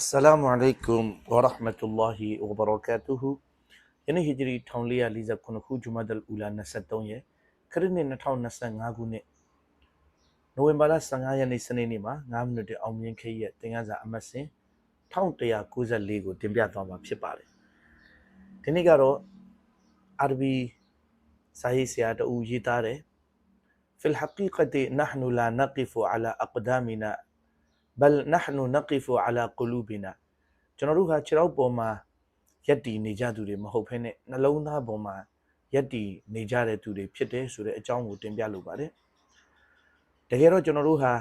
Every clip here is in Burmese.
السلام عليكم ورحمة الله وبركاته ယနေ့ဟီဂျရီ1449ခုဂျူမာဒ်အ်အူလာ23ရက်ခရစ်နှစ်2025ခုနှစ်နိုဝင်ဘာလ15ရက်နေ့စနေနေ့မှာ9မိနစ်တည်းအောင်မြင်ခေးရဲ့သင်ခန်းစာအမှတ်စဉ်1194ကိုတင်ပြသွားမှာဖြစ်ပါတယ်ဒီနေ့ကတော့အာရဘီစာရေးဆရာတဦးရေးသားတယ် في الحقيقة نحن لا نقف على أقدامنا ဘယ်နဟ်နူနကီဖူအလာကူလူဘီနာကျွန်တော်တို့ဟာခြေထောက်ပေါ်မှာယက်တီနေကြသူတွေမဟုတ်ဖ ೇನೆ နှလုံးသားပေါ်မှာယက်တီနေကြတဲ့သူတွေဖြစ်တယ်ဆိုတဲ့အကြောင်းကိုတင်ပြလိုပါတယ်တကယ်တော့ကျွန်တော်တို့ဟာ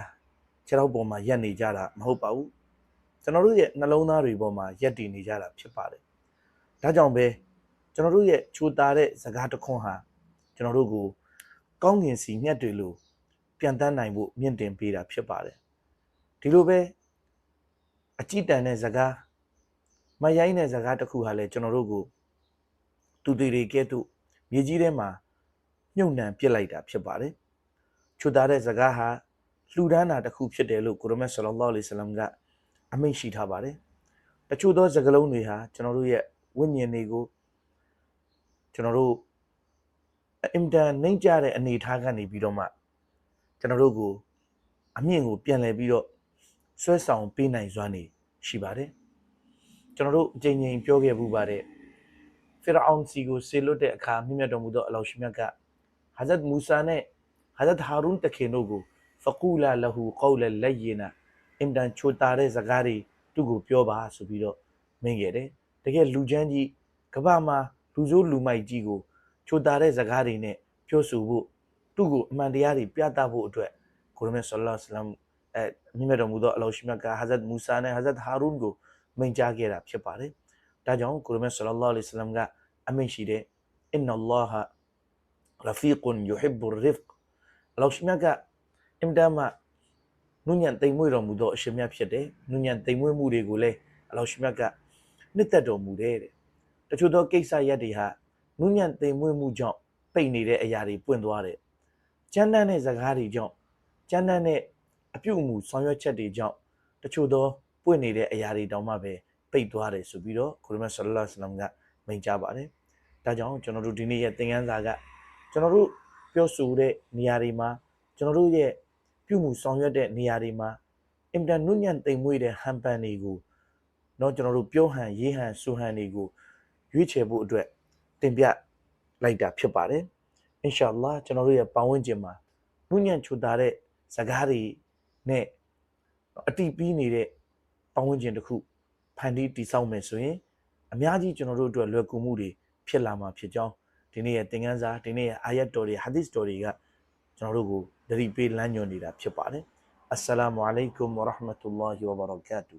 ခြေထောက်ပေါ်မှာယက်နေကြတာမဟုတ်ပါဘူးကျွန်တော်တို့ရဲ့နှလုံးသားတွေပေါ်မှာယက်တည်နေကြတာဖြစ်ပါတယ်။ဒါကြောင့်ပဲကျွန်တော်တို့ရဲ့ခြူတာတဲ့ဇကာတခွန်းဟာကျွန်တော်တို့ကိုကောင်းကင်စီမြတ်တွေလိုပြန်တန်းနိုင်ဖို့မြင့်တင်ပေးတာဖြစ်ပါတယ်။ ဒီလိုပဲအကြည့်တန်တဲ့စကားမရိုင်းတဲ့စကားတစ်ခုဟာလည်းကျွန်တော်တို့ကိုတူတီတွေကဲ့သို့မြေကြီးထဲမှာမြုပ်နှံပစ်လိုက်တာဖြစ်ပါတယ်ချွတ်သားတဲ့စကားဟာလှူဒန်းတာတစ်ခုဖြစ်တယ်လို့ကိုရမတ်ဆလလောလ္လဟ်အလိဆလမ်ကအမိန့်ရှိထားပါတယ်တချို့သောစကားလုံးတွေဟာကျွန်တော်တို့ရဲ့ဝိညာဉ်တွေကိုကျွန်တော်တို့အင်တန်နှိမ့်ကြတဲ့အနေအထားကနေပြီးတော့မှကျွန်တော်တို့ကိုအမြင့်ကိုပြန်လှည့်ပြီးတော့ ဆွဲဆောင်ပေးနိုင်စွမ်းနေရှိပါတယ်ကျွန်တော်တို့အကြိမ်ကြိမ်ပြောခဲ့မှုပါတယ်ဖီရအောင်စီကိုဆေလွတ်တဲ့အခါမြင့်မြတ်တော်မူသောအလောရှိမြတ်ကဟာဇတ်မူဆာနဲ့ဟာဇတ်ဟာရုန်တခင်တို့ကိုဖကူလာလဟူကောလလက်ယနာအင်တန်ချိုတာတဲ့စကားတွေသူ့ကိုပြောပါဆိုပြီးတော့မင်းခဲ့တယ်တကယ်လူချမ်းကြီးကမ္ဘာမှာလူစိုးလူမိုက်ကြီးကိုချိုတာတဲ့စကားတွေနဲ့ပြောဆိုဖို့သူ့ကိုအမှန်တရားတွေပြသဖို့အတွက်ကိုရမေဆလ္လာလဟ်အလัยဟ် အဲမြင့်မြတ်တော်မူသောအလောရှိမြတ်ကဟာဇတ်မူဆာနဲ့ဟာဇတ်ဟာရုန်ကိုမိန့်ကြားခဲ့တာဖြစ်ပါတယ်။ဒါကြောင့်ကိုရမေဆလ္လာလဟ်အလัยဟ်အလัยဟ်ကအမိန့်ရှိတဲ့အင်နလ္လာဟ်ရဖီကွန်ယူဟစ်ဘူရစ်အလောရှိမြတ်ကအင်တမနုညံတိမ်မွေ့တော်မူသောအရှင်မြတ်ဖြစ်တယ်။နုညံတိမ်မွေ့မှုတွေကိုလည်းအလောရှိမြတ်ကနှစ်သက်တော်မူတယ်တဲ့။တချို့သောကိစ္စရပ်တွေဟာနုညံတိမ်မွေ့မှုကြောင့်ပိတ်နေတဲ့အရာတွေပွင့်သွားတယ်။ကျမ်းတမ်းတဲ့ဇကားတွေကြောင့်ကျမ်းတမ်းတဲ့ အပြုအမူဆောင်ရွက်ချက်တွေကြောင့်တချို့သောပွင့်နေတဲ့အရာတွေတောင်မှပဲပိတ်သွားတယ်ဆိုပြီးတော့ကိုရမဆလလာဆလမ်ကမိန့်ကြားပါတယ်။ဒါကြောင့်ကျွန်တော်တို့ဒီနေ့ရဲ့သင်ခန်းစာကကျွန်တော်တို့ပြောဆိုတဲ့နေရာတွေမှာကျွန်တော်တို့ရဲ့ပြုမှုဆောင်ရွက်တဲ့နေရာတွေမှာအင်တာနုညံ့တိမ်မွေ့တဲ့ဟန်ပန်တွေကိုတော့ကျွန်တော်တို့ပြောဟန်ရေးဟန်ဆိုဟန်တွေကိုရွေးချယ်ဖို့အတွက်တင်ပြလိုက်တာဖြစ်ပါတယ်။အင်ရှာအလ္လာကျွန်တော်တို့ရဲ့ပတ်ဝန်းကျင်မှာနုညံ့ချူတာတဲ့ဇကားတွေ နဲ့အတိပြီးနေတဲ့ပတ်ဝန်းကျင်တစ်ခုဖန်တီးတည်ဆောက်မယ်ဆိုရင်အများကြီးကျွန်တော်တို့အတွက်လွယ်ကူမှုတွေဖြစ်လာမှာဖြစ်ကြောင်းဒီနေ့ရဲ့သင်ခန်းစာဒီနေ့ရဲ့အာယတ်တော်တွေဟာဒီစ်တော်တွေကကျွန်တော်တို့ကိုသတိပေးလမ်းညွှန်နေတာဖြစ်ပါတယ်အစ္စလာမုအလိုင်ကွမ်ဝရဟမတုလ္လာဟီဝဘရကာတူ